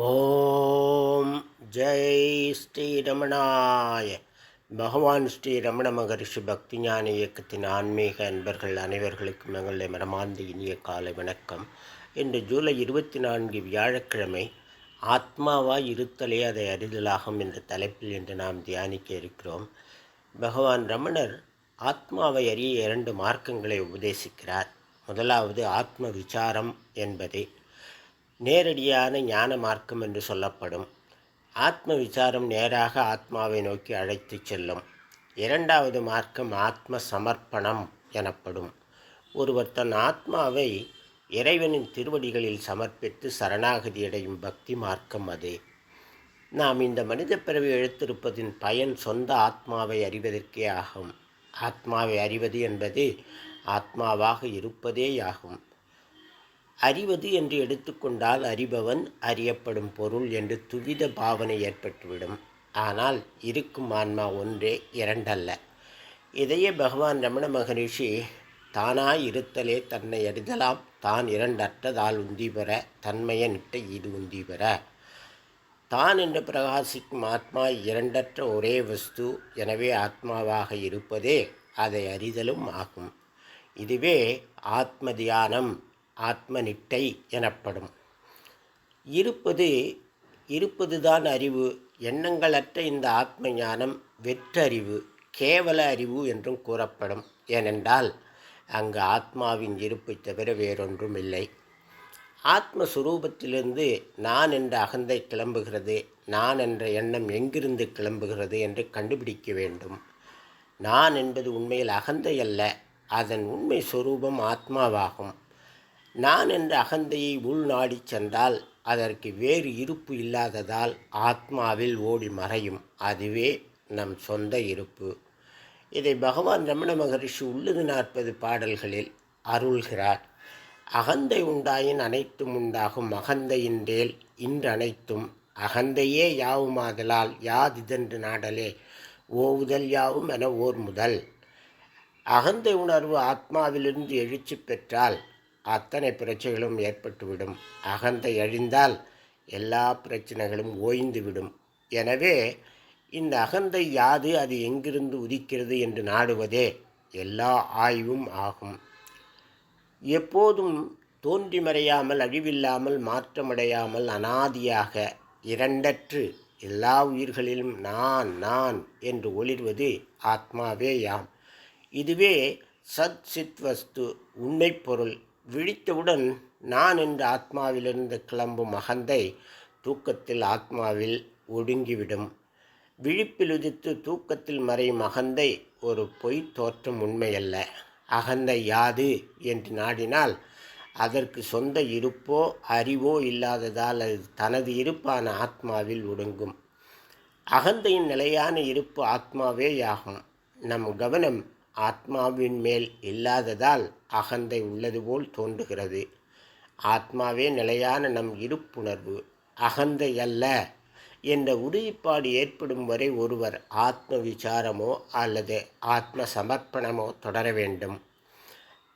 ஓம் ஜெய் ஸ்ரீரமணாய பகவான் ஸ்ரீ ரமண மகரிஷி பக்தி ஞான இயக்கத்தின் ஆன்மீக அன்பர்கள் அனைவர்களுக்கும் எங்களுடைய மனமார்ந்த இனிய காலை வணக்கம். இன்று ஜூலை இருபத்தி நான்கு வியாழக்கிழமை ஆத்மாவாய் இருத்தலே அதை அறிதலாகும் என்ற தலைப்பில் இன்று நாம் தியானிக்க இருக்கிறோம். பகவான் ரமணர் ஆத்மாவை அறிய இரண்டு மார்க்கங்களை உபதேசிக்கிறார். முதலாவது ஆத்ம விசாரம் என்பதை. நேரடியான ஞான மார்க்கம் என்று சொல்லப்படும். ஆத்ம விசாரம் நேராக ஆத்மாவை நோக்கி அழைத்துச் செல்லும். இரண்டாவது மார்க்கம் ஆத்ம சமர்ப்பணம் எனப்படும். ஒருவர் தன் ஆத்மாவை இறைவனின் திருவடிகளில் சமர்ப்பித்து சரணாகதியடையும் பக்தி மார்க்கம் அது. நாம் இந்த மனித பிறவி எழுத்திருப்பதின் பயன் சொந்த ஆத்மாவை அறிவதற்கே ஆகும். ஆத்மாவை அறிவது என்பது ஆத்மாவாக இருப்பதேயாகும். அறிவது என்று எடுத்துக்கொண்டால் அறிபவன் அறியப்படும் பொருள் என்று துவித பாவனை ஏற்பட்டுவிடும். ஆனால் இருக்கும் ஆன்மா ஒன்றே இரண்டல்ல. இதையே பகவான் ரமண மகரிஷி தானாய் இருத்தலே தன்னை அறிதலாம். தான் இரண்டற்றதால் உந்தி பெற தன்மைய நிட்ட இது உந்தி பெற. தான் என்று பிரகாசிக்கும் ஆத்மா இரண்டற்ற ஒரே வஸ்து. எனவே ஆத்மாவாக இருப்பதே அதை அறிதலும் ஆகும். இதுவே ஆத்ம தியானம். ஆத்மனிட்டை எனப்படும். இருப்பது இருப்பதுதான் அறிவு. எண்ணங்களற்ற இந்த ஆத்ம ஞானம் வெற்றறிவு கேவல அறிவு என்றும் கூறப்படும். ஏனென்றால் அங்கு ஆத்மாவின் இருப்பை தவிர வேறொன்றும் இல்லை. ஆத்மஸ்வரூபத்திலிருந்து நான் என்ற அகந்தை கிளம்புகிறது. நான் என்ற எண்ணம் எங்கிருந்து கிளம்புகிறது என்று கண்டுபிடிக்க வேண்டும். நான் என்பது உண்மையில் அகந்தை அல்ல. அதன் உண்மை சுரூபம் ஆத்மாவாகும். நான் என்ற அகந்தையை உள்நாடி சென்றால் அதற்கு வேறு இருப்பு இல்லாததால் ஆத்மாவில் ஓடி மறையும். அதுவே நம் சொந்த இருப்பு. இதை பகவான் ரமண மகரிஷி உள்ளது நாற்பது பாடல்களில் அருள்கிறார். அகந்தை உண்டாயின் அனைத்தும் உண்டாகும் அகந்தையின்றேல் இன்று அனைத்தும். அகந்தையே யாவுமாதலால் யாதிதென்று நாடலே. ஓவுதல் யாவும் என ஓர் முதல். அகந்தை உணர்வு ஆத்மாவிலிருந்து எழுச்சி பெற்றால் அத்தனை பிரச்சனைகளும் ஏற்பட்டுவிடும். அகந்தை அழிந்தால் எல்லா பிரச்சனைகளும் ஓய்ந்துவிடும். எனவே இந்த அகந்தை யாது அது எங்கிருந்து உதிக்கிறது என்று நாடுவதே எல்லா ஆய்வும் ஆகும். எப்போதும் தோன்றி மறையாமல் அழிவில்லாமல் மாற்றமடையாமல் அனாதியாக இரண்டற்று எல்லா உயிர்களிலும் நான் நான் என்று ஒளிர்வது ஆத்மாவே யாம் இதுவே சத் சித் வஸ்து உண்மை பொருள் விழித்தவுடன் நான் என்ற ஆத்மாவிலிருந்து கிளம்பும் அகந்தை தூக்கத்தில் ஆத்மாவில் ஒடுங்கிவிடும். விழிப்பில் உதித்து தூக்கத்தில் மறையும் அகந்தை ஒரு பொய் தோற்றம் உண்மையல்ல. அகந்தை யாது என்று நாடினால் அதற்கு சொந்த இருப்போ அறிவோ இல்லாததால் அது தனது இருப்பான ஆத்மாவில் ஒடுங்கும். அகந்தையின் நிலையான இருப்பு ஆத்மாவே ஆகும் நம் கவனம் ஆத்மாவின் மேல் இல்லாததால் அகந்தை உள்ளது போல் தோன்றுகிறது. ஆத்மாவே நிலையான நம் இருப்புணர்வு அகந்தை அல்ல என்ற உறுதிப்பாடு ஏற்படும் வரை ஒருவர் ஆத்ம விசாரமோ அல்லது ஆத்ம சமர்ப்பணமோ தொடர வேண்டும்.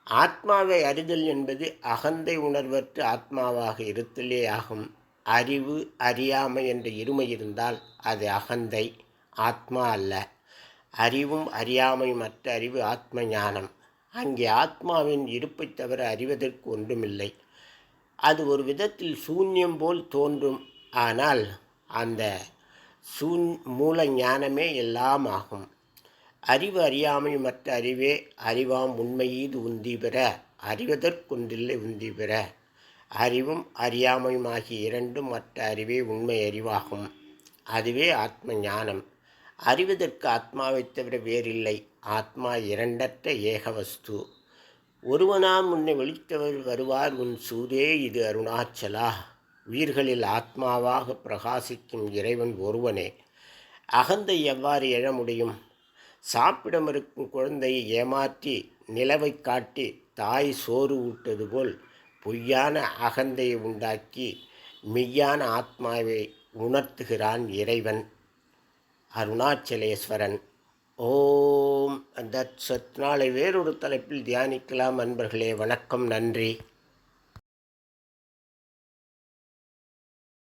ஆத்மாவை அறிதல் என்பது அகந்தை உணர்வற்ற ஆத்மாவாக இருத்தலே ஆகும். அறிவு அறியாமை என்ற இருமை இருந்தால் அது அகந்தை ஆத்மா அல்ல. அறிவும் அறியாமையும் அறிவு ஆத்ம ஞானம் அங்கே ஆத்மாவின் இருப்பை தவிர அறிவதற்கு ஒன்றுமில்லை. அது ஒரு விதத்தில் சூன்யம் போல் தோன்றும். ஆனால் அந்த சூன் மூல ஞானமே எல்லாம் ஆகும். அறிவு அறியாமை மற்ற அறிவே அறிவாம் உண்மையீது உந்தி பெற அறிவதற்கொன்றில்லை உந்தி பெற. அறிவும் அறியாமையும் ஆகிய இரண்டும் மற்ற அறிவே உண்மை அறிவாகும். அதுவே ஆத்ம ஞானம் அறிவதற்கு ஆத்மாவைத் தவிர வேறில்லை. ஆத்மா இரண்டற்ற ஏகவஸ்து ஒருவனாம் உன்னை வெளித்தவர் வருவார். உன் சூதே இது அருணாச்சலா. உயிர்களில் ஆத்மாவாக பிரகாசிக்கும் இறைவன் ஒருவனே. அகந்தை எவ்வாறு எழ முடியும்? சாப்பிடமிருக்கும் குழந்தையை ஏமாற்றி நிலவை காட்டி தாய் சோறு ஊட்டது போல் பொய்யான அகந்தையை உண்டாக்கி மெய்யான ஆத்மாவை உணர்த்துகிறான் இறைவன். அருணாச்சலேஸ்வரன். ஓம். தத் சத் நாளை வேறொரு தலைப்பில் தியானிக்கலாம் அன்பர்களே. வணக்கம் நன்றி.